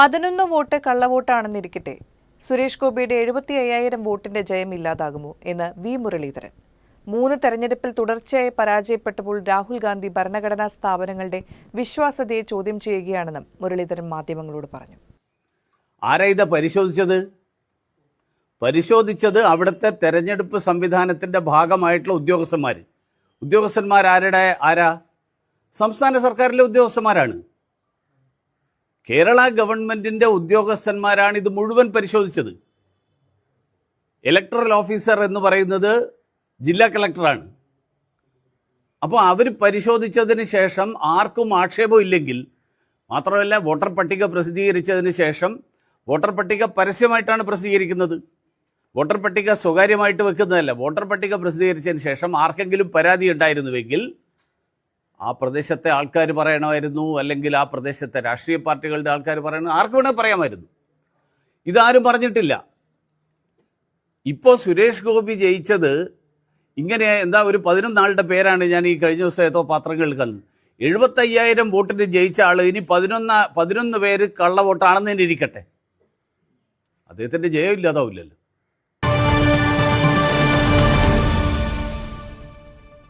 പതിനൊന്ന് വോട്ട് കള്ളവോട്ടാണെന്നിരിക്കട്ടെ. സുരേഷ് ഗോപിയുടെ എഴുപത്തി അയ്യായിരം വോട്ടിന്റെ ജയം ഇല്ലാതാകുമോ എന്ന് വി മുരളീധരൻ. മൂന്ന് തെരഞ്ഞെടുപ്പിൽ തുടർച്ചയായി പരാജയപ്പെട്ടപ്പോൾ രാഹുൽ ഗാന്ധി ഭരണഘടനാ സ്ഥാപനങ്ങളുടെ വിശ്വാസ്യതയെ ചോദ്യം ചെയ്യുകയാണെന്നും മുരളീധരൻ മാധ്യമങ്ങളോട് പറഞ്ഞു. ആരാ ഇത് പരിശോധിച്ചത്? പരിശോധിച്ചത് അവിടുത്തെ തെരഞ്ഞെടുപ്പ് സംവിധാനത്തിന്റെ ഭാഗമായിട്ടുള്ള ഉദ്യോഗസ്ഥന്മാർ ഉദ്യോഗസ്ഥന്മാർ ആരുടെ ആരാ? സംസ്ഥാന സർക്കാരിലെ ഉദ്യോഗസ്ഥന്മാരാണ്. കേരള ഗവൺമെന്റിന്റെ ഉദ്യോഗസ്ഥന്മാരാണ് ഇത് മുഴുവൻ പരിശോധിച്ചത്. ഇലക്ടറൽ ഓഫീസർ എന്ന് പറയുന്നത് ജില്ലാ കളക്ടറാണ് അപ്പോൾ അവർ പരിശോധിച്ചതിന് ശേഷം ആർക്കും ആക്ഷേപം ഇല്ലെങ്കിൽ മാത്രമല്ല വോട്ടർ പട്ടിക പ്രസിദ്ധീകരിച്ചതിന് ശേഷം വോട്ടർ പട്ടിക പരസ്യമായിട്ടാണ് പ്രസിദ്ധീകരിക്കുന്നത്. വോട്ടർ പട്ടിക സ്വകാര്യമായിട്ട് വെക്കുന്നതല്ല വോട്ടർ പട്ടിക പ്രസിദ്ധീകരിച്ചതിന് ശേഷം ആർക്കെങ്കിലും പരാതി ഉണ്ടായിരുന്നുവെങ്കിൽ ആ പ്രദേശത്തെ ആൾക്കാർ പറയണമായിരുന്നു അല്ലെങ്കിൽ ആ പ്രദേശത്തെ രാഷ്ട്രീയ പാർട്ടികളുടെ ആൾക്കാർ പറയണം ആർക്ക് വേണേൽ പറയാമായിരുന്നു. ഇതാരും പറഞ്ഞിട്ടില്ല. ഇപ്പോൾ സുരേഷ് ഗോപി ജയിച്ചത് ഇങ്ങനെ എന്താ ഒരു പതിനൊന്നാളുടെ പേരാണ് ഞാൻ ഈ കഴിഞ്ഞ ദിവസം ഏതോ പത്രങ്ങളിൽ കണ്ടത്. എഴുപത്തയ്യായിരം വോട്ടിന് ജയിച്ച ആൾ ഇനി പതിനൊന്ന് പതിനൊന്ന് പേര് കള്ള വോട്ടാണെന്ന് തന്നെ ഇരിക്കട്ടെ. അദ്ദേഹത്തിന്റെ ജയം ഇല്ലാതാവില്ലല്ലോ